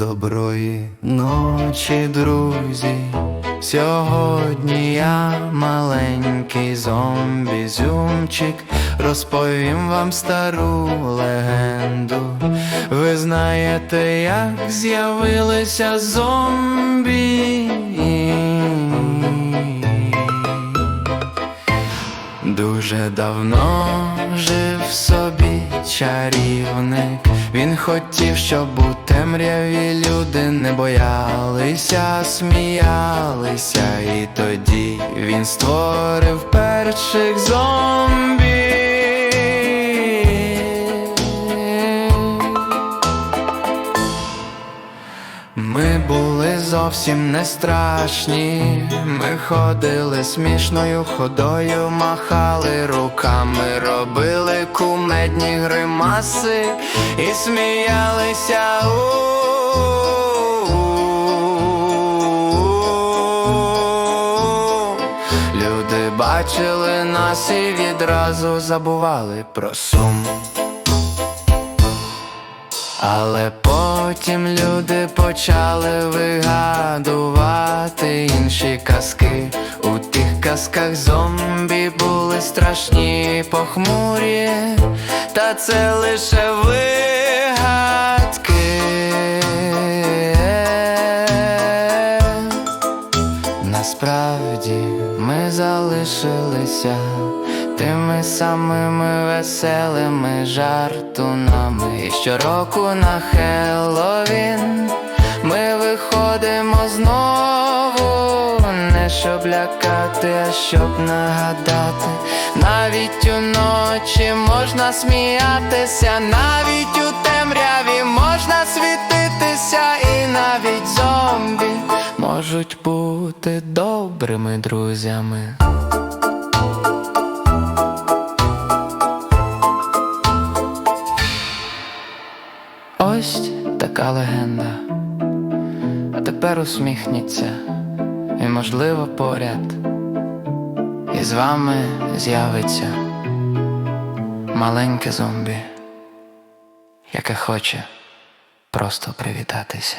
Доброї ночі, друзі. Сьогодні я маленький зомбі зюмчик розповім вам стару легенду. Ви знаєте, як з'явилися зомбі? Дуже давно жив собі чарівник. Він хотів, щоб у темряві люди не боялися, сміялися, і тоді він створив перших зомбі. Ми були зовсім не страшні. Ми ходили смішною ходою, махали руками, робили кумедні гримаси і сміялися. Люди бачили нас і відразу забували про сум. Але потім люди почали вигадувати інші казки. У тих казках зомбі були страшні, похмурі, та це лише вигадки. Насправді ми залишилися тими самими веселими жартунами. І щороку на Хеллоуін ми виходимо знову, не щоб лякати, а щоб нагадати. Навіть уночі можна сміятися, навіть у темряві можна світитися, і навіть зомбі можуть бути добрими друзями. Ось така легенда. А тепер усміхніться, і, можливо, поряд. І з вами з'явиться маленьке зомбі, яке хоче просто привітатися.